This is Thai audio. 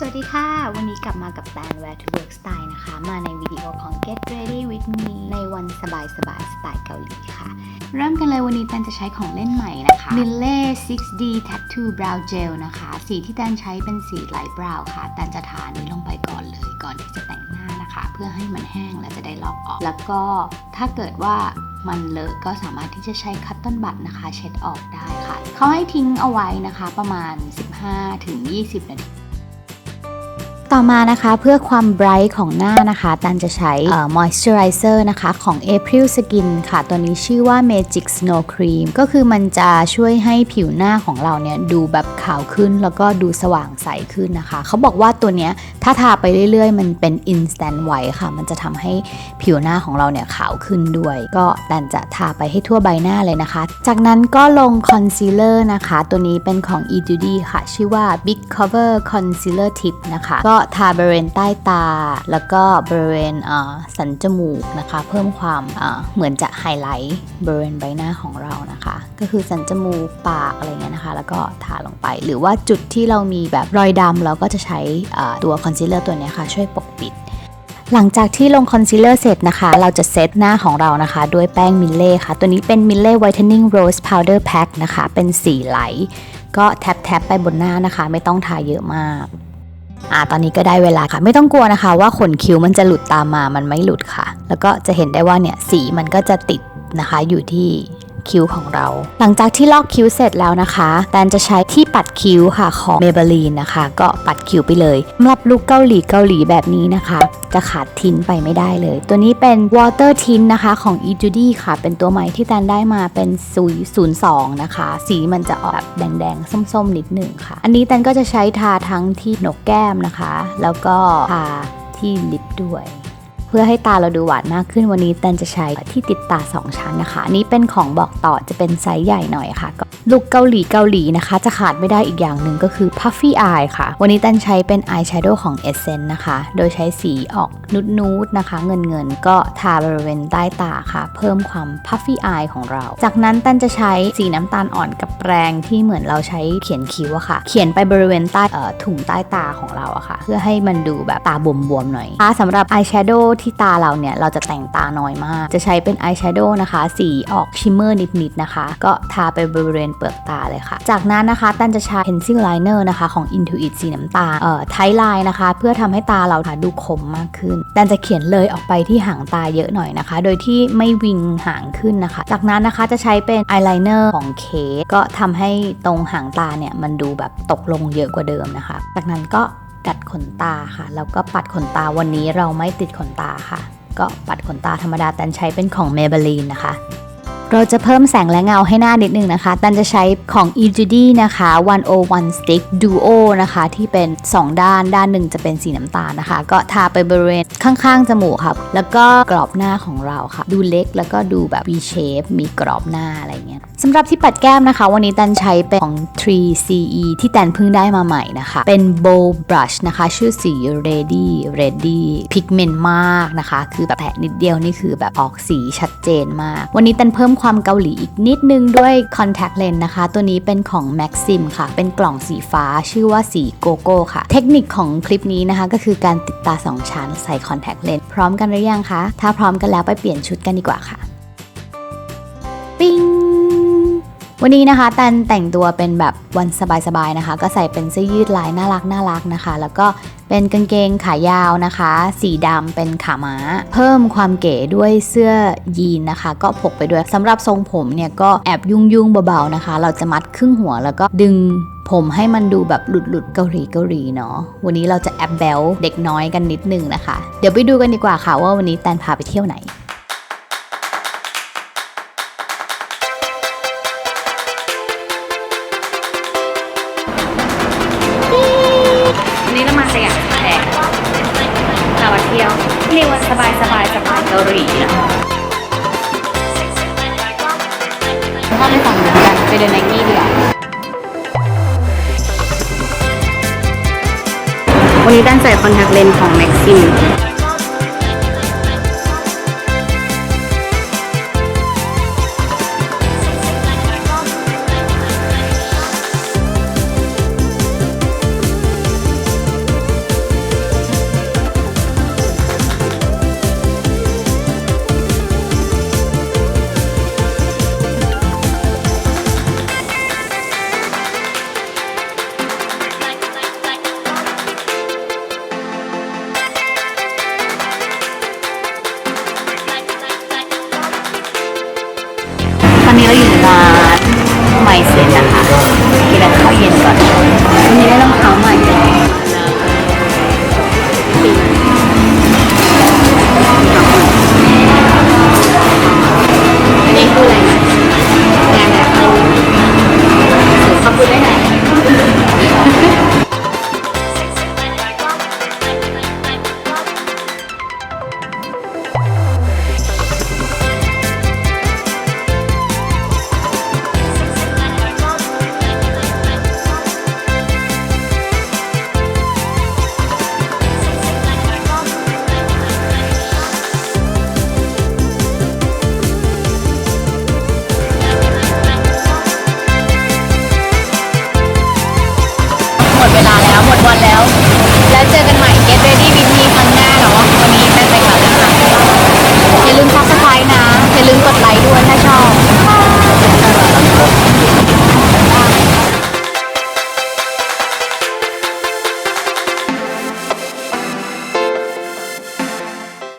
สวัสดีค่ะ วันนี้กลับมากับแบรนด์ Wear to Work Style นะคะ มาในวิดีโอของ Get Ready with Me ในวันสบายสบายๆสไตล์เกาหลีค่ะ เริ่มกันเลยวันนี้แตนจะใช้ของเล่นใหม่นะคะ Mille 6D Tattoo Brow Gel นะคะ สีที่แตนใช้เป็นสีไลท์บราวค่ะ แตนจะทานี้ลงไปก่อนเลยก่อนที่จะแต่งหน้านะคะ เพื่อให้มันแห้งและจะได้ลอกออก แล้วก็ถ้าเกิดว่ามันเลอะก็สามารถที่จะใช้คัตตอนบัตนะคะ เช็ดออกได้ค่ะ เขาให้ทิ้งเอาไว้นะคะ ประมาณ 15-20 นาที ต่อมานะคะเพื่อความไบรท์ของหน้านะคะตันจะใช้เอ่อ moisturizer นะคะของ April Skin ค่ะ ตัวนี้ชื่อว่า Magic Snow Cream ก็คือมันจะช่วยให้ผิวหน้าของเราเนี่ยดูแบบขาวขึ้นแล้วก็ดูสว่างใสขึ้นนะคะ เขาบอกว่าตัวเนี้ยถ้าทาไปเรื่อยๆ มันเป็น instant white ค่ะ มันจะทำให้ผิวหน้าของเราเนี่ยขาวขึ้นด้วย ก็ตันจะทาไปให้ทั่วใบหน้าเลยนะคะ จากนั้นก็ลง concealer นะคะ ตัวนี้เป็นของ e d u d y ค่ะ ชื่อว่า Big Cover Concealer Tip นะคะก็ทาบริเวณใต้ตา แล้วก็บริเวณสันจมูกนะคะ เพิ่มความเหมือนจะไฮไลท์บริเวณใบหน้าของเรานะคะ ก็คือสันจมูกปากอะไรเงี้ยนะคะ แล้วก็ทาลงไป หรือว่าจุดที่เรามีแบบรอยดำเราก็จะใช้ตัวคอนซีลเลอร์ตัวนี้ค่ะ ช่วยปกปิดหลังจากที่ลงคอนซีลเลอร์เสร็จนะคะ เราจะเซตหน้าของเรานะคะ ด้วยแป้งมิลเล่ค่ะ ตัวนี้เป็นมิลเล่ Whitening Rose Powder Pack นะคะ เป็นสีไหล ก็แท็บๆไปบนหน้านะคะ ไม่ต้องทาเยอะมาก อ่าตอนนี้ก็ได้เวลาค่ะ ไม่ต้องกลัวนะคะ ว่าขนคิ้วมันจะหลุดตามมามันไม่หลุดค่ะ แล้วก็จะเห็นได้ว่าเนี่ยสีมันก็จะติดนะคะอยู่ที่ คิ้วของเรา หลังจากที่ลอกคิ้วเสร็จแล้วนะคะแตนจะใช้ที่ปัดคิ้วค่ะของ Maybelline นะคะ ก็ปัดคิ้วไปเลยสำหรับลุคเกาหลีเกาหลีแบบนี้นะคะ จะขาดทิ้นไปไม่ได้เลย ตัวนี้เป็น Water Tint นะคะของ e j u d y ค่ะ เป็นตัวใหม่ที่แตนได้มาเป็น002นะคะ สีมันจะออกแบบแดงๆ ส้มๆ นิดหนึ่งค่ะ อันนี้แตนก็จะใช้ทาทั้งที่หนกแก้มนะคะ แล้วก็ทาที่ลิปด้วย พื่อให้ตาเราดูหวานมากขึ้นวันนี้แตนจะใช้ที่ติดตา 2 ชั้นนะคะนี้เป็นของบอกต่อจะเป็นไซส์ใหญ่หน่อยค่ะก็ลุคเกาหลีเกาหลีนะคะ จะขาดไม่ได้อีกอย่างหนึ่งก็คือ puffy eye ค่ะ วันนี้แตนใช้เป็น eye shadow ของ Essence นะคะ โดยใช้สีออกนุดๆนะคะ เงินเงินๆก็ทาบริเวณใต้ตาค่ะ เพิ่มความ puffy eye ของเรา จากนั้นแตนจะใช้สีน้ำตาลอ่อนกับแปรงที่เหมือนเราใช้เขียนคิ้วอะค่ะ เขียนไปบริเวณใต้เอ่อถุงใต้ตาของเราอะค่ะ เพื่อให้มันดูแบบตาบวมๆหน่อยอ่าสำหรับ eye shadow ทตาเราเนี่ยเราจะแต่งตาน้อยมาก จะใช้เป็น eye shadow นะคะ สีออกชิมเมอร์นิดๆนะคะ ก็ทาไปบริเวณเปลือกตาเลยค่ะ จากนั้นนะคะตันจะใช้ pencil liner นะคะของ Intuit สีน้ำตาลเอ่อไทไลน์นะคะ เพื่อทำให้ตาเราดูคมมากขึ้นตันจะเขียนเลยออกไปที่หางตาเยอะหน่อยนะคะ โดยที่ไม่วิงหางขึ้นนะคะ จากนั้นนะคะจะใช้เป็น eyeliner ของเคสก็ทำให้ตรงหางตาเนี่ยมันดูแบบตกลงเยอะกว่าเดิมนะคะ จากนั้นก็ กัดขนตาค่ะ แล้วก็ปัดขนตาวันนี้เราไม่ติดขนตาค่ะ ก็ปัดขนตาธรรมดาตันใช้เป็นของ Maybelline นะคะ เราจะเพิ่มแสงและเงาให้หน้านิดนึงนะคะ ตันจะใช้ของ e j u d นะคะ 101 Stick Duo นะคะ ที่เป็น 2 ด้าน ด้านหนึ่งจะเป็นสีน้ำตาลนะคะ ก็ทาไปบริเวณข้างๆ จมูกค่ะแล้วก็กรอบหน้าของเราค่ะ ดูเล็กแล้วก็ดูแบบ V shape มีกรอบหน้าอะไรเงี้ยสำหรับที่ปัดแก้มนะคะ วันนี้ตันใช้เป็นของ 3CE ที่ตันเพิ่งได้มาใหม่นะคะ เป็น Bow Brush นะคะ ชื่อสี Ready Ready Pigment มากนะคะ คือแบบแตะนิดเดียวนี่คือแบบออกสีชัดเจนมาก วันนี้ตันเพิ่มความเกาหลีอีกนิดนึงด้วย Contact Lens นะคะ ตัวนี้เป็นของ Maxim ค่ะ เป็นกล่องสีฟ้าชื่อว่าสีโกโก้ค่ะ เทคนิคของคลิปนี้นะคะ ก็คือการติดตา 2 ชั้นใส่ Contact Lens พร้อมกันหรือยังคะ ถ้าพร้อมกันแล้วไปเปลี่ยนชุดกันดีกว่าค่ะ วันนี้นะคะแตนแต่งตัวเป็นแบบวันสบายๆนะคะ ก็ใส่เป็นเสื้อยืดลายน่ารักน่ารักนะคะ แล้วก็เป็นกางเกงขายาวนะคะ สีดำเป็นขาม้า เพิ่มความเก๋ด้วยเสื้อยีนนะคะ ก็พกไปด้วยสำหรับทรงผมเนี่ยก็แอบยุ่งยุ่งเบาๆนะคะ เราจะมัดครึ่งหัวแล้วก็ดึงผมให้มันดูแบบหลุดๆเกาหลีเกาหลีเนาะวันนี้เราจะแอบแบลเด็กน้อยกันนิดนึงนะคะ เดี๋ยวไปดูกันดีกว่าค่ะว่าวันนี้แตนพาไปเที่ยวไหน สยามสแควร์เรามาเที่ยวนี่วันสบายสบายสบายเกาหลีนะเข้าไปฝั่งนู้นกันไปเดินไนกี้ดีกว่าวันนี้ด้านใจคอนแทคเลนส์ของแม็กซิม เย็นนะคะกินแบบข้าวเย็นก่อนวันนี้ได้รองเท้า